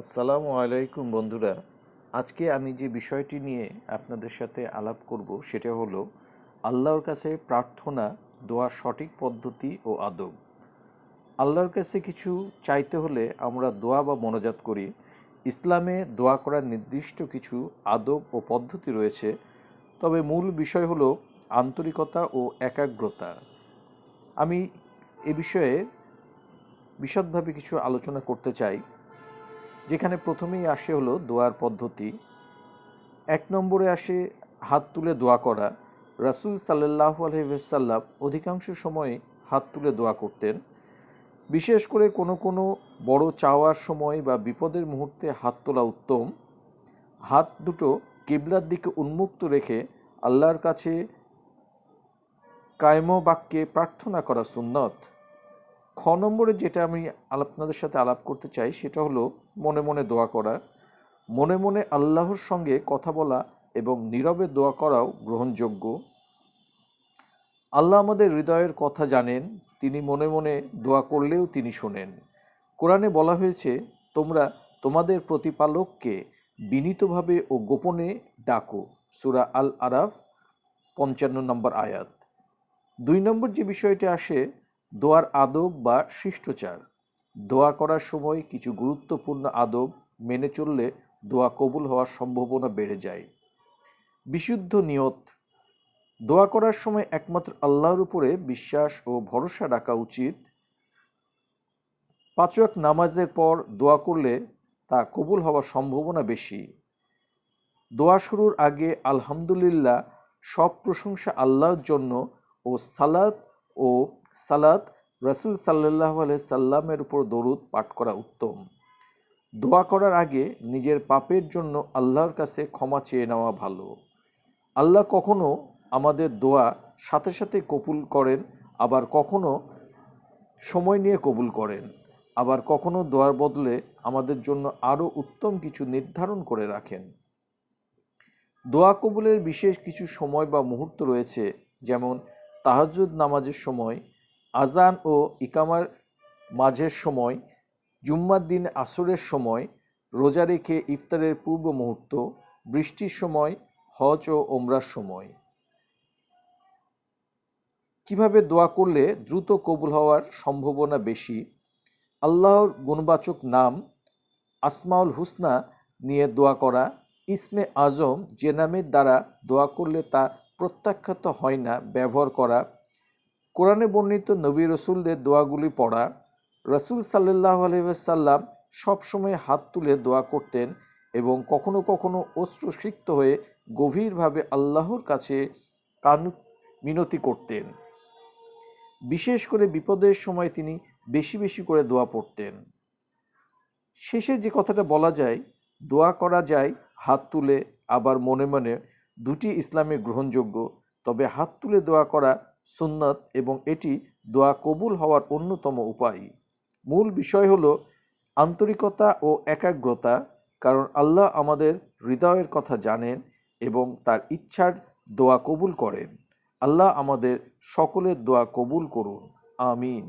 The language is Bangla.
আসসালামু আলাইকুম বন্ধুরা। আজকে আমি যে বিষয়টি নিয়ে আপনাদের সাথে আলাপ করব সেটা হলো আল্লাহর কাছে প্রার্থনা দোয়ার সঠিক পদ্ধতি ও আদব। আল্লাহর কাছে কিছু চাইতে হলে আমরা দোয়া বা মনোজাত করি। ইসলামে দোয়া করার নির্দিষ্ট কিছু আদব ও পদ্ধতি রয়েছে। তবে মূল বিষয় হলো আন্তরিকতা ও একাগ্রতা। আমি এ বিষয়ে বিশদভাবে কিছু আলোচনা করতে চাই। যেখানে প্রথমেই আসে হলো দোয়ার পদ্ধতি। এক নম্বরে আসে হাত তুলে দোয়া করা। রাসুল সাল্লাহ আলহিসাল্লাম অধিকাংশ সময়ে হাত তুলে দোয়া করতেন। বিশেষ করে কোনো কোনো বড় চাওয়ার সময় বা বিপদের মুহূর্তে হাত তোলা উত্তম। হাত দুটো কিবলার দিকে উন্মুক্ত রেখে আল্লাহর কাছে কায়ম বাক্যে প্রার্থনা করা সুন্নত। খ নম্বরে যেটা আমি আপনাদের সাথে আলাপ করতে চাই, সেটা হলো মনে মনে দোয়া করা। মনে মনে আল্লাহর সঙ্গে কথা বলা এবং নীরবে দোয়া করাও গ্রহণযোগ্য। আল্লাহ আমাদের হৃদয়ের কথা জানেন, তিনি মনে মনে দোয়া করলেও তিনি শোনেন। কোরআনে বলা হয়েছে, তোমরা তোমাদের প্রতিপালককে বিনীতভাবে ও গোপনে ডাকো। সুরা আল আরাফ পঞ্চান্ন নম্বর আয়াত। দুই নম্বর যে বিষয়টি আসে দোয়ার আদব বা শিষ্টাচার। দোয়া করার সময় কিছু গুরুত্বপূর্ণ আদব মেনে চললে দোয়া কবুল হওয়ার সম্ভাবনা বেড়ে যায়। বিশুদ্ধ নিয়ত। দোয়া করার সময় একমাত্র আল্লাহর উপরে বিশ্বাস ও ভরসা রাখা উচিত। পাঁচক নামাজের পর দোয়া করলে তা কবুল হওয়ার সম্ভাবনা বেশি। দোয়া শুরুর আগে আলহামদুলিল্লাহ সব প্রশংসা আল্লাহর জন্য ও সালাত ও সালাত রসুল সাল্লাহ সাল্লামের উপর দরুদ পাঠ করা উত্তম। দোয়া করার আগে নিজের পাপের জন্য আল্লাহর কাছে ক্ষমা চেয়ে নেওয়া ভালো। আল্লাহ কখনো আমাদের দোয়া সাথে সাথে কবুল করেন, আবার কখনো সময় নিয়ে কবুল করেন। আবার কখনো দোয়ার বদলে আমাদের জন্য আরও উত্তম কিছু নির্ধারণ করে রাখেন। দোয়া কবুলের বিশেষ কিছু সময় বা মুহূর্ত রয়েছে, যেমন তাহাজুদ নামাজের সময় আজান ও ইকামার মাঝের সময়, জুম্মার দিন আসরের সময়, রোজা রেখে ইফতারের পূর্ব মুহূর্ত, বৃষ্টির সময়, হজ ও ওমরার সময়। কীভাবে দোয়া করলে দ্রুত কবুল হওয়ার সম্ভাবনা বেশি? আল্লাহর গুণবাচক নাম, আসমাউল হুসনা নিয়ে দোয়া করা, ইসমে আজম যে নামের দ্বারা দোয়া করলে তা প্রত্যাখ্যাত হয় না, ব্যবহার করা কোরআনে বর্ণিত নবী রসুলদের দোয়াগুলি পড়া, রসুল সাল্লাহ আলহিসাল্লাম সবসময় হাত তুলে দোয়া করতেন এবং কখনো কখনো অশ্রুসিক্ত হয়ে গভীরভাবে আল্লাহর কাছে কান মিনতি করতেন। বিশেষ করে বিপদের সময় তিনি বেশি বেশি করে দোয়া পড়তেন। শেষে যে কথাটা বলা যায়, দোয়া করা যায় হাত তুলে, আবার মনে মনে দুটি ইসলামে গ্রহণযোগ্য, তবে হাত তুলে দোয়া করা সুন্নত এবং এটি দোয়া কবুল হওয়ার অন্যতম উপায়। মূল বিষয় হল আন্তরিকতা ও একাগ্রতা, কারণ আল্লাহ আমাদের হৃদয়ের কথা জানেন এবং তার ইচ্ছার দোয়া কবুল করেন। আল্লাহ আমাদের সকলের দোয়া কবুল করুন। আমিন।